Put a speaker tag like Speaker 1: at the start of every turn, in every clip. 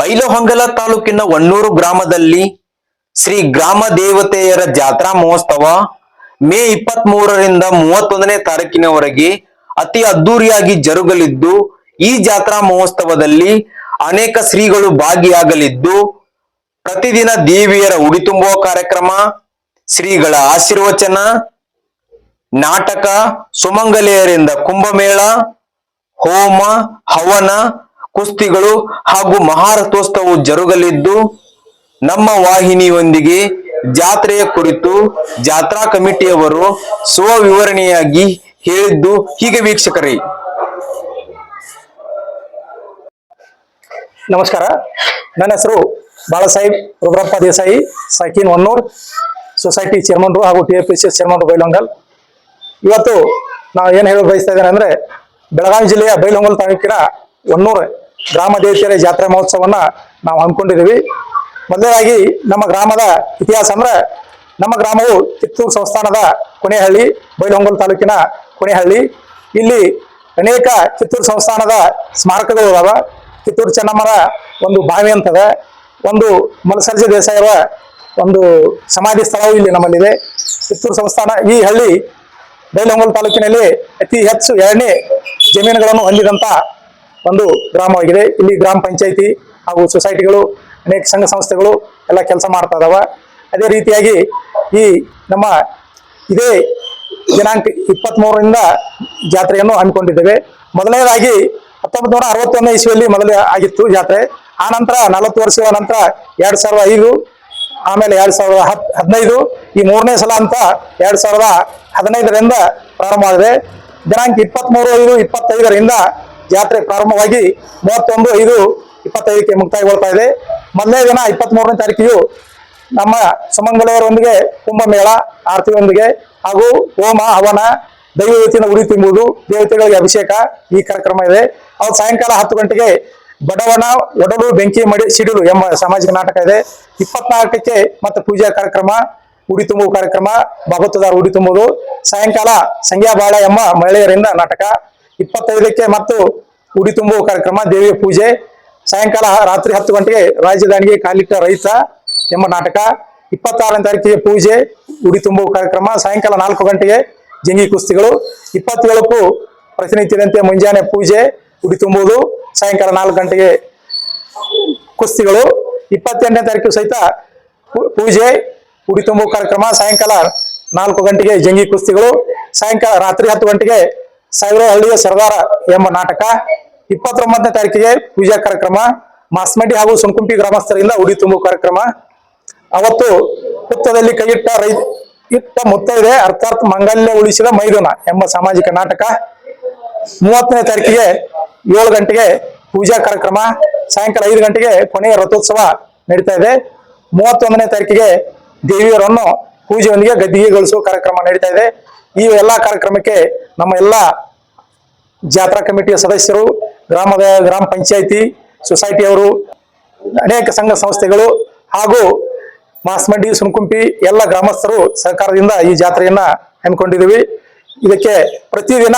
Speaker 1: ಬೈಲಹೊಂಗಲ ತಾಲೂಕಿನ ವಣ್ಣೂರು ಗ್ರಾಮದಲ್ಲಿ ಶ್ರೀ ಗ್ರಾಮ ದೇವತೆಯರ ಜಾತ್ರಾ ಮಹೋತ್ಸವ ಮೇ ಇಪ್ಪತ್ತ್ ಮೂರರಿಂದ ಮೂವತ್ತೊಂದನೇ ತಾರೀಕಿನವರೆಗೆ ಅತಿ ಅದ್ದೂರಿಯಾಗಿ ಜರುಗಲಿದ್ದು, ಈ ಜಾತ್ರಾ ಮಹೋತ್ಸವದಲ್ಲಿ ಅನೇಕ ಶ್ರೀಗಳು ಭಾಗಿಯಾಗಲಿದ್ದು, ಪ್ರತಿದಿನ ದೇವಿಯರ ಉಡಿ ತುಂಬುವ ಕಾರ್ಯಕ್ರಮ, ಶ್ರೀಗಳ ಆಶೀರ್ವಚನ, ನಾಟಕ, ಸುಮಂಗಲೆಯರಿಂದ ಕುಂಭಮೇಳ, ಹೋಮ, ಹವನ ಕುಸ್ತಿಗಳು ಹಾಗೂ ಮಹಾರಥೋತ್ಸವವು ಜರುಗಲಿದ್ದು, ನಮ್ಮ ವಾಹಿನಿಯೊಂದಿಗೆ ಜಾತ್ರೆಯ ಕುರಿತು ಜಾತ್ರಾ ಕಮಿಟಿಯವರು ಸ್ವವಿವರಣೆಯಾಗಿ ಹೇಳಿದ್ದು ಹೀಗೆ ವೀಕ್ಷಕರೇ.
Speaker 2: ನಮಸ್ಕಾರ. ನನ್ನ ಹೆಸರು ಬಾಳಸಾಹೇಬ್ ರುದ್ರಪ್ಪ ದೇಸಾಯಿ, ಸಾಕಿನ್ ಹೊನ್ನೂರ್, ಸೊಸೈಟಿ ಚೇರ್ಮನ್ ಹಾಗೂ ಟಿ ಎಫ್ ಪಿ ಸಿ ಚೇರ್ಮನ್ರು ಬೈಲೊಂಗಲ್ ಇವತ್ತು ನಾವು ಏನು ಹೇಳಲು ಬಯಸ್ತಾ ಇದ್ದೇನೆ ಅಂದ್ರೆ, ಬೆಳಗಾವಿ ಜಿಲ್ಲೆಯ ಬೈಲೊಂಗಲ್ ತಾಲೂಕಿನ ಹೊನ್ನೂರು ಗ್ರಾಮ ದೇವತೆಯರ ಜಾತ್ರೆ ಮಹೋತ್ಸವನ್ನ ನಾವು ಹಮ್ಮಿಕೊಂಡಿದ್ದೀವಿ. ಮೊದಲನೇದಾಗಿ ನಮ್ಮ ಗ್ರಾಮದ ಇತಿಹಾಸ ಅಂದ್ರೆ ನಮ್ಮ ಗ್ರಾಮವು ಕಿತ್ತೂರು ಸಂಸ್ಥಾನದ ಕೊನೆಹಳ್ಳಿ, ಬೈಲಹೊಂಗಲ್ ತಾಲೂಕಿನ ಕೊನೆಹಳ್ಳಿ. ಇಲ್ಲಿ ಅನೇಕ ಕಿತ್ತೂರು ಸಂಸ್ಥಾನದ ಸ್ಮಾರಕಗಳು ಇದಾವ. ಕಿತ್ತೂರು ಚೆನ್ನಮ್ಮನ ಒಂದು ಬಾವಿ ಅಂತದ. ಒಂದು ಮಲಸರ್ಜಿ ದೇಸಾಯರ ಒಂದು ಸಮಾಧಿ ಸ್ಥಳವು ಇಲ್ಲಿ ನಮ್ಮಲ್ಲಿದೆ. ಕಿತ್ತೂರು ಸಂಸ್ಥಾನ ಈ ಹಳ್ಳಿ ಬೈಲಹೊಂಗಲ್ ತಾಲೂಕಿನಲ್ಲಿ ಅತಿ ಹೆಚ್ಚು ಎರಡನೇ ಜಮೀನುಗಳನ್ನು ಹೊಂದಿದಂತ ಒಂದು ಗ್ರಾಮವಾಗಿದೆ. ಇಲ್ಲಿ ಗ್ರಾಮ ಪಂಚಾಯಿತಿ ಹಾಗೂ ಸೊಸೈಟಿಗಳು, ಅನೇಕ ಸಂಘ ಸಂಸ್ಥೆಗಳು ಎಲ್ಲ ಕೆಲಸ ಮಾಡ್ತಾ ಇದಾವ. ಅದೇ ರೀತಿಯಾಗಿ ಈ ನಮ್ಮ ಇದೇ ದಿನಾಂಕ ಇಪ್ಪತ್ತ್ಮೂರರಿಂದ ಜಾತ್ರೆಯನ್ನು ಹಮ್ಮಿಕೊಂಡಿದ್ದೇವೆ. ಮೊದಲನೇದಾಗಿ ಹತ್ತೊಂಬತ್ತು ನೂರ ಅರವತ್ತೊಂದನೇ ಇಸ್ವಿಯಲ್ಲಿ ಮೊದಲೇ ಆಗಿತ್ತು ಜಾತ್ರೆ. ಆ ನಂತರ ನಲವತ್ತು ವರ್ಷಗಳ ನಂತರ ಎರಡ್ ಸಾವಿರದ ಐದು, ಆಮೇಲೆ ಎರಡ್ ಸಾವಿರದ ಹತ್, ಹದಿನೈದು, ಈ ಮೂರನೇ ಸಲ ಅಂತ ಎರಡು ಸಾವಿರದ ಹದಿನೈದರಿಂದ ಪ್ರಾರಂಭವಾಗಿದೆ. ದಿನಾಂಕ ಇಪ್ಪತ್ತ್ಮೂರು ಐದು ಇಪ್ಪತ್ತೈದರಿಂದ ಜಾತ್ರೆ ಪ್ರಾರಂಭವಾಗಿ ಮೂವತ್ತೊಂದು, ಐದು, ಇಪ್ಪತ್ತೈದಕ್ಕೆ ಮುಕ್ತಾಯಗೊಳ್ತಾ ಇದೆ. ಮೊದಲನೇ ದಿನ ಇಪ್ಪತ್ತ್ಮೂರನೇ ತಾರೀಕಿಯು ನಮ್ಮ ಸುಮಂಗಲವರೊಂದಿಗೆ ಕುಂಭಮೇಳ, ಆರತಿಯೊಂದಿಗೆ ಹಾಗೂ ಹೋಮ, ಹವನ ದೈವತಿಯಿಂದ ಉಡಿ ತುಂಬುವುದು, ದೇವತೆಗಳಿಗೆ ಅಭಿಷೇಕ ಈ ಕಾರ್ಯಕ್ರಮ ಇದೆ. ಅವತ್ತು ಸಾಯಂಕಾಲ ಹತ್ತು ಗಂಟೆಗೆ ಬಡವನ ಒಡಲು ಬೆಂಕಿ ಮಡಿ ಸಿಡಿಲು ಎಂಬ ಸಾಮಾಜಿಕ ನಾಟಕ ಇದೆ. ಇಪ್ಪತ್ನಾಲ್ಕಕ್ಕೆ ಮತ್ತೆ ಪೂಜಾ ಕಾರ್ಯಕ್ರಮ ಉಡಿ ತುಂಬುವ ಕಾರ್ಯಕ್ರಮ ಭಗವತ್ವದ ಉಡಿ ತುಂಬುವುದು, ಸಾಯಂಕಾಲ ಸಂಗ್ಯಾ ಬಾಳ ಎಂಬ ಮಹಿಳೆಯರಿಂದ ನಾಟಕ. ಇಪ್ಪತ್ತೈದಕ್ಕೆ ಮತ್ತು ಉಡಿ ತುಂಬುವ ಕಾರ್ಯಕ್ರಮ, ದೇವಿಯ ಪೂಜೆ, ಸಾಯಂಕಾಲ ರಾತ್ರಿ ಹತ್ತು ಗಂಟೆಗೆ ರಾಜಧಾನಿಗೆ ಕಾಲಿಟ್ಟ ರೈತ ಎಂಬ ನಾಟಕ, ಇಪ್ಪತ್ತಾರನೇ ತಾರೀಕಿಗೆ ಪೂಜೆ, ಉಡಿ ತುಂಬುವ ಕಾರ್ಯಕ್ರಮ, ಸಾಯಂಕಾಲ ನಾಲ್ಕು ಗಂಟೆಗೆ ಜಂಗಿ ಕುಸ್ತಿಗಳು, ಇಪ್ಪತ್ತೇಳಕ್ಕೂ ಪ್ರತಿನಿತ್ಯದಂತೆ ಮುಂಜಾನೆ ಪೂಜೆ, ಉಡಿ ತುಂಬುವುದು, ಸಾಯಂಕಾಲ ನಾಲ್ಕು ಗಂಟೆಗೆ ಕುಸ್ತಿಗಳು, ಇಪ್ಪತ್ತೆಂಟನೇ ತಾರೀಕು ಸಹಿತ ಪೂಜೆ, ಉಡಿ ತುಂಬುವ ಕಾರ್ಯಕ್ರಮ, ಸಾಯಂಕಾಲ ನಾಲ್ಕು ಗಂಟೆಗೆ ಜಂಗಿ ಕುಸ್ತಿಗಳು, ಸಾಯಂಕಾಲ ರಾತ್ರಿ ಹತ್ತು ಗಂಟೆಗೆ ಸಾವಿರ ಹಳ್ಳಿಯ ಸರ್ದಾರ ಎಂಬ ನಾಟಕ ಇಪ್ಪತ್ತೊಂಬತ್ತನೇ ತಾರೀಕಿಗೆ ಪೂಜಾ ಕಾರ್ಯಕ್ರಮ ಮಾಸ್ಮಡಿ ಹಾಗೂ ಸುಂಕುಂಪಿ ಗ್ರಾಮಸ್ಥರಿಂದ ಉಡಿ ತುಂಬು ಕಾರ್ಯಕ್ರಮ. ಅವತ್ತು ಹುತ್ತದಲ್ಲಿ ಕೈಯಿಟ್ಟ ರೈ, ಇಟ್ಟ ಮುತ್ತೈದೆ ಅರ್ಥಾತ್ ಮಂಗಲ್ಯ ಉಳಿಸಿದ ಮೈದುನ ಎಂಬ ಸಾಮಾಜಿಕ ನಾಟಕ. ಮೂವತ್ತನೇ ತಾರೀಕಿಗೆ ಏಳು ಗಂಟೆಗೆ ಪೂಜಾ ಕಾರ್ಯಕ್ರಮ. ಸಾಯಂಕಾಲ ಐದು ಗಂಟೆಗೆ ಕೊನೆಯ ರಥೋತ್ಸವ ನಡೀತಾ ಇದೆ. ಮೂವತ್ತೊಂದನೇ ತಾರೀಕಿಗೆ ದೇವಿಯರನ್ನು ಪೂಜೆಯೊಂದಿಗೆ ಗದ್ದಿಗೆಗೊಳಿಸುವ ಕಾರ್ಯಕ್ರಮ ನಡೀತಾ ಇದೆ. ಈ ಎಲ್ಲಾ ಕಾರ್ಯಕ್ರಮಕ್ಕೆ ನಮ್ಮ ಎಲ್ಲ ಜಾತ್ರಾ ಕಮಿಟಿಯ ಸದಸ್ಯರು ಗ್ರಾಮದ ಗ್ರಾಮ ಪಂಚಾಯಿತಿ ಸೊಸೈಟಿಯವರು ಅನೇಕ ಸಂಘ ಸಂಸ್ಥೆಗಳು ಹಾಗೂ ಮಾಸ್ಮಂಡಿ ಸುನ್ಕುಂಪಿ ಎಲ್ಲ ಗ್ರಾಮಸ್ಥರು ಸರ್ಕಾರದಿಂದ ಈ ಜಾತ್ರೆಯನ್ನ ಹಮ್ಮಿಕೊಂಡಿದ್ದೀವಿ. ಇದಕ್ಕೆ ಪ್ರತಿದಿನ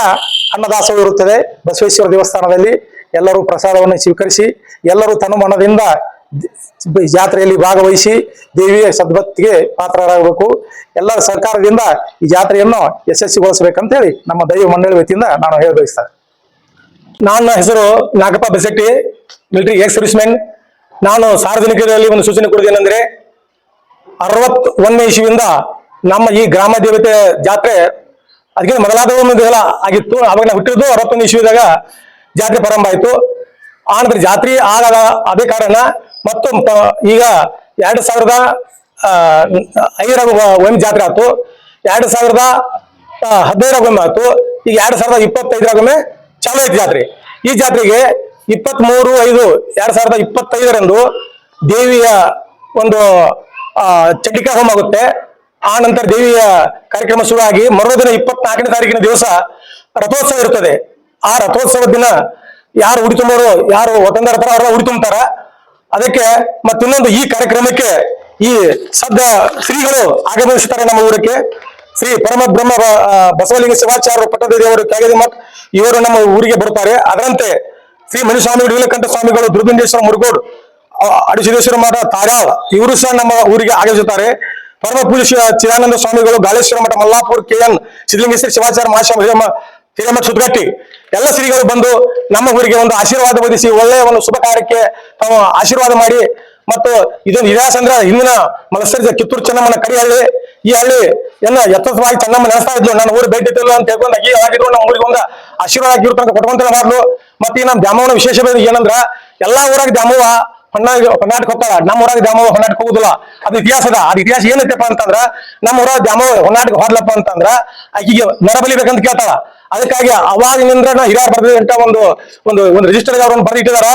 Speaker 2: ಅನ್ನದಾಸೋಹ ಇರುತ್ತದೆ. ಬಸವೇಶ್ವರ ದೇವಸ್ಥಾನದಲ್ಲಿ ಎಲ್ಲರೂ ಪ್ರಸಾದವನ್ನು ಸ್ವೀಕರಿಸಿ ಎಲ್ಲರೂ ತನು ಮನದಿಂದ ಜಾತ್ರೆಯಲ್ಲಿ ಭಾಗವಹಿಸಿ ದೇವಿಯ ಸದ್ಭಕ್ತಿಗೆ ಪಾತ್ರರಾಗಬೇಕು. ಎಲ್ಲರ ಸರ್ಕಾರದಿಂದ ಈ ಜಾತ್ರೆಯನ್ನು ಯಶಸ್ವಿಗೊಳಿಸಬೇಕಂತ ಹೇಳಿ ನಮ್ಮ ದೈವ ಮಂಡಳಿ ವತಿಯಿಂದ ನಾನು ಹೇಳ ಬಯಸ್ತೇನೆ ನನ್ನ ಹೆಸರು Nagappa Besetti military air service man ನಾನು ಸಾರ್ವಜನಿಕರಲ್ಲಿ ಒಂದು ಸೂಚನೆ ಕೊಡುವುದೇನೆಂದ್ರೆ ಅರವತ್ ಒಂದನೇ ಇಶುವಿಂದ ನಮ್ಮ ಈ ಗ್ರಾಮ ದೇವತೆ ಜಾತ್ರೆ ಅದಕ್ಕೆ ಮೊದಲಾದ ಒಂದು ಆಗಿತ್ತು. ಅವಾಗ ನಾವು ಹುಟ್ಟಿದ್ದು ಅರವತ್ತೊಂದು ಇಶುವಿದಾಗ ಜಾತ್ರೆ ಪ್ರಾರಂಭ ಆಯಿತು. ಆ ನಂತರ ಜಾತ್ರೆ ಆಗದ ಅದೇ ಕಾರಣ ಮತ್ತು ಈಗ ಎರಡ್ ಸಾವಿರದ ಐದರಾಗ ಒಂದು ಜಾತ್ರೆ ಆಯ್ತು. ಎರಡ್ ಸಾವಿರದ ಹದಿನೈದರಾಗ ಒಮ್ಮೆ ಆಯ್ತು. ಈಗ ಎರಡ್ ಸಾವಿರದ ಇಪ್ಪತ್ತೈದರಾಗೊಮ್ಮೆ ಚಾಲು ಐತಿ ಜಾತ್ರೆ. ಈ ಜಾತ್ರೆಗೆ ಇಪ್ಪತ್ತ್ ಮೂರು ಐದು, ಎರಡ್ ಸಾವಿರದ ಇಪ್ಪತ್ತೈದರಂದು ದೇವಿಯ ಒಂದು, ಆ, ಚಂಡಿಕಾ ಹೋಮ ಆಗುತ್ತೆ. ಆ ನಂತರ ದೇವಿಯ ಕಾರ್ಯಕ್ರಮ ಶುರುವಾಗಿ ಮರುದಿನ ಇಪ್ಪತ್ನಾಲ್ಕನೇ ತಾರೀಕಿನ ದಿವಸ ರಥೋತ್ಸವ ಇರುತ್ತದೆ ಆ ರಥೋತ್ಸವದ ದಿನ ಯಾರು ಉಡಿ ತುಂಬೋರು ಯಾರು ಒತ್ತಂದರ ತರ ಅವರ ಉಡಿ ತುಂಬ್ತಾರ ಅದಕ್ಕೆ ಮತ್ತಿನ್ನೊಂದು ಈ ಕಾರ್ಯಕ್ರಮಕ್ಕೆ ಈ ಸದ್ದ ಶ್ರೀಗಳು ಆಗಮಿಸುತ್ತಾರೆ ನಮ್ಮ ಊರಕ್ಕೆ. ಶ್ರೀ ಪರಮ ಬ್ರಹ್ಮ ಬಸವಲಿಂಗ ಶಿವಾಚಾರ್ಯ ಪಟ್ಟದೇವಿ ಅವರು ತ್ಯಾಗದಿ ಮಠ, ಇವರು ನಮ್ಮ ಊರಿಗೆ ಬರುತ್ತಾರೆ ಅದರಂತೆ ಶ್ರೀ ಮನುಸ್ವಾಮಿ ನೀಲಕಂಠ ಸ್ವಾಮಿಗಳು ದುರ್ಗುಂಡೇಶ್ವರ ಮುರುಗೋಡ್
Speaker 3: ಅಡಿಸಿದೇಶ್ವರ ಮಠ ತಾರಾಳ್, ಇವರು ಸಹ ನಮ್ಮ ಊರಿಗೆ ಆಗಮಿಸುತ್ತಾರೆ ಪರಮ ಪೂಜ್ಯ ಚಿರಾನಂದ ಸ್ವಾಮಿಗಳು, ಗಾಳೇಶ್ವರ ಮಠ ಮಲ್ಲಾಪುರ್, ಕೆ ಎನ್, ಸಿದ್ಧಲಿಂಗೇಶ್ವರ ಶಿವಾಚಾರ್ಯ ಮಹಾಶ್ರಮ ಹಿರೇಮ ಹಿರೇಮಠ ಸುತ್ತಗಟ್ಟಿ ಎಲ್ಲ ಶ್ರೀಗಳು ಬಂದು ನಮ್ಮ ಊರಿಗೆ ಒಂದು ಆಶೀರ್ವಾದ ವಹಿಸಿ ಒಳ್ಳೆಯ ಒಂದು ಶುಭ ಕಾರ್ಯಕ್ಕೆ ತಾವು ಆಶೀರ್ವಾದ ಮಾಡಿ ಮತ್ತು ಇದೊಂದು ಇತಿಹಾಸ ಅಂದ್ರೆ ಹಿಂದಿನ ಮನಸ್ಸರಿದ ಕಿತ್ತೂರು ಚೆನ್ನಮ್ಮನ ಕಡಿ ಹಳ್ಳಿ. ಈ ಹಳ್ಳಿ ಎಲ್ಲ ಯಥತ್ವವಾಗಿ ಚೆನ್ನಮ್ಮ ನೆನೆಸ್ತಾ ಇದ್ಲು. ನನ್ನ ಊರು ಭೇಟಿ ಇದ್ದಿಲ್ಲ ಅಂತ ಹೇಳ್ಕೊಂಡು ಈ ಆಗಿದ್ರು ನಮ್ಮ ಊರಿಗೆ ಒಂದು ಆಶೀರ್ವಾದ ಆಗಿರುತ್ತ ತನಕ ಮಾಡ್ಲು. ಮತ್ತೆ ಈ ನಮ್ಮ ದ್ಯಾಮವ್ವನ ವಿಶೇಷ ಏನಂದ್ರ, ಎಲ್ಲಾ ಊರಾಗ ದ್ಯಾಮವ್ವ ಹೊನ್ನಾಗಿ ಹೊನ್ನಾಟಕ್ಕೆ ಹೋಗ್ತಾರ ನಮ್ಮ ಊರಾಗ ದ್ಯಾಮವ್ವ ಹೊನ್ನಾಟಕ್ಕೆ ಹೋಗುದಿಲ್ಲ. ಅದು ಇತಿಹಾಸದ ಆ ಇತಿಹಾಸ ಏನೈತೆಪ್ಪ ಅಂತಂದ್ರ, ನಮ್ಮ ಊರಾಗ ದ್ಯಾಮವ್ವ ಹೊನ್ನಾಟಕ್ಕೆ ಹೋದ್ಲಪ್ಪ ಅಂತಂದ್ರ, ಆಕಿಗೆ ನರಬಲಿಬೇಕಂತ ಕೇಳ್ತಾಳ. ಅದಕ್ಕಾಗಿ ಅವಾಗಿನಿಂದ ನಾ ಹಿರಿಯರ್ ಬರ್ದಿದೆ ಅಂತ ಒಂದು ಒಂದು ಒಂದು ರಿಜಿಸ್ಟರ್ ಅವ್ರನ್ನ ಬರ್ದಿಟ್ಟಿದಾರ.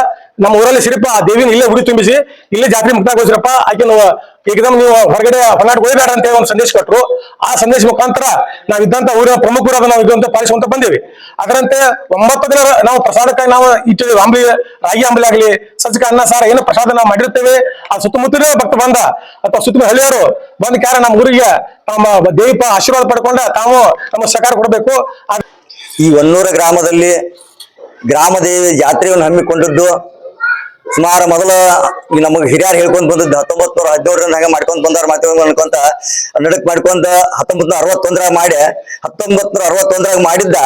Speaker 3: ನಮ್ಮ ಊರಲ್ಲಿ ಸಿರಿಪ ಆ ದೇವಿನ ಇಲ್ಲೇ ಹುಡಿ ತುಂಬಿಸಿ, ಇಲ್ಲೇ ಜಾತ್ರೆ ಮುಕ್ತಾಗೋಸ್ರಪ್ಪ ಆಕೆ ನಾವು ಏಕದಮ್ ನೀವು ಹೊರಗಡೆ ಹೊನ್ನಾಟ ಹೋಗ್ಬೇಡ ಅಂತ ಒಂದು ಸಂದೇಶ ಕೊಟ್ಟರು ಆ ಸಂದೇಶ ಮುಖಾಂತರ ನಾವು ಇದ್ದಂತ ಊರಿನ ಪ್ರಮುಖರಾದ ನಾವು ಇದ್ದಂತ ಪಾಲಿಸುವಂತ ಬಂದೇವಿ. ಅದರಂತೆ ಒಂಬತ್ತು ದಿನ ನಾವು ಪ್ರಸಾದಕ್ಕಾಗಿ ನಾವು ಇಟ್ಟಿದ್ದೇವೆ ಅಂಬಲಿ, ರಾಗಿ ಅಂಬಲಿ ಆಗಲಿ ಸಜ್ಜಕ ಅನ್ನ, ಸಾರ ಏನು ಪ್ರಸಾದ ನಾವು ಮಾಡಿರ್ತೇವೆ. ಆ ಸುತ್ತಮುತ್ತಲಿನ ಭಕ್ತ ಬಂದ ಅಥವಾ ಸುತ್ತಮುತ್ತ ಹಳ್ಳಿಯವರು ಬಂದ ಕಾರಣ ನಮ್ಮ ಊರಿಗೆ ನಮ್ಮ ದೇವಿಪ ಆಶೀರ್ವಾದ ಪಡ್ಕೊಂಡ ತಾವು ನಮ್ಮ ಸಹಕಾರ ಕೊಡಬೇಕು.
Speaker 4: ಈ ಹೊನ್ನೂರ ಗ್ರಾಮದಲ್ಲಿ ಗ್ರಾಮ ದೇವಿ ಜಾತ್ರೆಯನ್ನು ಹಮ್ಮಿಕೊಂಡಿದ್ದು, ಸುಮಾರು ಮೊದಲ ನಮಗೆ ಹಿರಿಯರು ಹೇಳ್ಕೊಂಡ್ ಬಂದದ್ದು ಹತ್ತೊಂಬತ್ ನೂರ ಹದಿನೇಳರಿಂದ ಹಂಗೆ ಮಾಡ್ಕೊಂಡ್ ಬಂದಾರ ಮತ್ತೆ ಅನ್ಕೊಂತ ನಡಕ್ ಮಾಡ್ಕೊಂತ ಹತ್ತೊಂಬತ್ ನೂರ ಅರವತ್ತೊಂದರಾಗ ಮಾಡಿ ಹತ್ತೊಂಬತ್ ನೂರ ಅರವತ್ತೊಂದರಾಗ ಮಾಡಿದ್ದ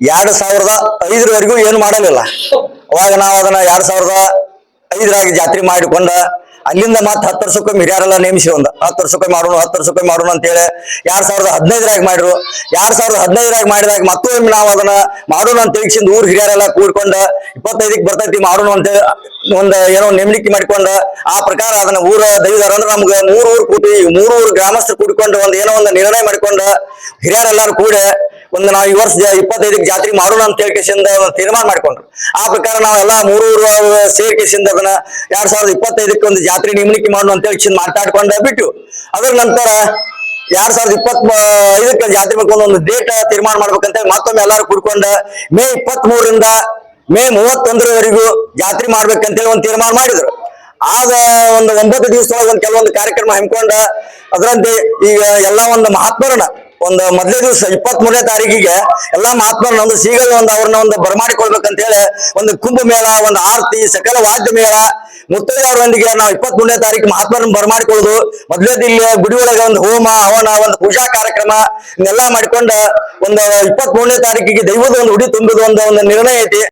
Speaker 4: ಎರಡ್ ಸಾವಿರದ ಐದರವರೆಗೂ ಏನು ಮಾಡಲಿಲ್ಲ. ಅವಾಗ ನಾವು ಅದನ್ನ ಎರಡ್ ಸಾವಿರದ ಐದರಾಗಿ ಜಾತ್ರೆ ಮಾಡಿಕೊಂಡ ಅಲ್ಲಿಂದ ಮತ್ತೆ ಹತ್ತು ವರ್ಷಕ್ಕೊಮ್ಮೆ ಹಿರಿಯರೆಲ್ಲ ನೇಮಿಸಿ ಒಂದು ಹತ್ತು ವರ್ಷಕ್ಕೊಮ್ಮೆ ಮಾಡೋಣ, ಹತ್ತು ವರ್ಷಕ್ಕೊಮ್ಮೆ ಮಾಡೋಣ ಅಂತೇಳಿ ಎರಡ್ ಸಾವಿರದ ಹದಿನೈದರಾಗ ಮಾಡಿರು ಎರಡ್ ಸಾವಿರದ ಹದಿನೈದರಾಗ ಮಾಡಿದಾಗ ಮತ್ತೊಮ್ಮೆ ನಾವು ಅದನ್ನ ಮಾಡೋಣ ಅಂತ ತಿಳಿಸಿಂದ ಊರ್ ಹಿರಿಯರೆಲ್ಲ ಕೂಡ್ಕೊಂಡ ಇಪ್ಪತ್ತೈದಕ್ಕೆ ಬರ್ತೈತಿ ಮಾಡೋಣ ಅಂತ ಒಂದ್ ಏನೋ ನೇಮಣಿಕೆ ಮಾಡಿಕೊಂಡ ಆ ಪ್ರಕಾರ ಅದನ್ನ ಊರ ದೈವದಾರ ಅಂದ್ರೆ ನಮ್ಗೆ ಮೂರು ಊರು ಕೂಡಿ, ಮೂರು ಊರು ಗ್ರಾಮಸ್ಥರು ಕೂಡಿಕೊಂಡು ಒಂದ್ ಏನೋ ಒಂದು ನಿರ್ಣಯ ಮಾಡಿಕೊಂಡ ಹಿರಿಯರೆಲ್ಲಾರು ಕೂಡಿ ಒಂದು ನಾವು ಈ ವರ್ಷ ಇಪ್ಪತ್ತೈದಕ್ಕೆ ಜಾತ್ರೆ ಮಾಡೋಣ ಅಂತ ಹೇಳ್ಕೇಶಿಂದ ತೀರ್ಮಾನ ಮಾಡ್ಕೊಂಡ್ರು. ಆ ಪ್ರಕಾರ ನಾವೆಲ್ಲ ಮೂರು ಊರು ಸೇರ್ಕೇಸಿಂದ ಅದನ್ನ ಎರಡ್ ಸಾವಿರದ ಇಪ್ಪತ್ತೈದಕ್ಕೆ ಒಂದು ಜಾತ್ರೆ ನೇಮಣಿಕೆ ಮಾಡೋಣ ಅಂತ ಹೇಳಿ ಮಾತಾಡ್ಕೊಂಡ ಬಿಟ್ಟು ಅದರ ನಂತರ ಎರಡ್ ಸಾವಿರದ ಇಪ್ಪತ್ ಐದಕ್ಕೆ ಜಾತ್ರೆ ಮಾಡ್ಕೊಂಡು ಒಂದು ಡೇಟ್ ತೀರ್ಮಾನ ಮಾಡ್ಬೇಕಂತ ಮತ್ತೊಮ್ಮೆ ಎಲ್ಲರೂ ಕೂಡ್ಕೊಂಡ ಮೇ ಇಪ್ಪತ್ ಮೂರರಿಂದ ಮೇ ಮೂವತ್ತೊಂದರವರೆಗೂ ಜಾತ್ರೆ ಮಾಡ್ಬೇಕಂತೇಳಿ ಒಂದು ತೀರ್ಮಾನ ಮಾಡಿದ್ರು. ಆಗ ಒಂದು ಒಂಬತ್ತು ದಿವಸದೊಳಗೆ ಒಂದು ಕೆಲವೊಂದು ಕಾರ್ಯಕ್ರಮ ಹಮ್ಮಿಕೊಂಡ ಅದರಂತೆ ಈಗ ಎಲ್ಲ ಒಂದು ಮಹಾತ್ಮರನ್ನ ಒಂದು ಮೊದಲೇ ದಿವಸ ಇಪ್ಪತ್ತ್ ಮೂರನೇ ತಾರೀಕಿಗೆ ಎಲ್ಲಾ ಮಹಾತ್ಮರನ್ನ ಒಂದು ಸೀಗಲ್, ಒಂದು ಅವ್ರನ್ನ ಒಂದು ಬರಮಾಡಿಕೊಳ್ಬೇಕಂತ ಹೇಳಿ ಒಂದು ಕುಂಭ ಮೇಳ ಒಂದು ಆರತಿ, ಸಕಲ ವಾದ್ಯ ಮೇಳ, ಮುತ್ತೈದವರೊಂದಿಗೆ ನಾವು ಇಪ್ಪತ್ತ್ ಮೂರನೇ ತಾರೀಕು ಮಹಾತ್ಮರನ್ನ ಬರಮಾಡಿಕೊಳ್ಳೋದು. ಮೊದಲೇ ಇಲ್ಲಿ ಗುಡಿ ಒಳಗೆ ಒಂದು ಹೋಮ, ಹವನ, ಒಂದು ಪೂಜಾ ಕಾರ್ಯಕ್ರಮ, ಇದನ್ನೆಲ್ಲ ಮಾಡಿಕೊಂಡು ಒಂದು ಇಪ್ಪತ್ತ್ ಮೂರನೇ ತಾರೀಕಿಗೆ ದೈವದ ಒಂದು ಉಡಿ ತುಂಬಿದ ಒಂದು ಒಂದು ನಿರ್ಣಯ ಐತಿ.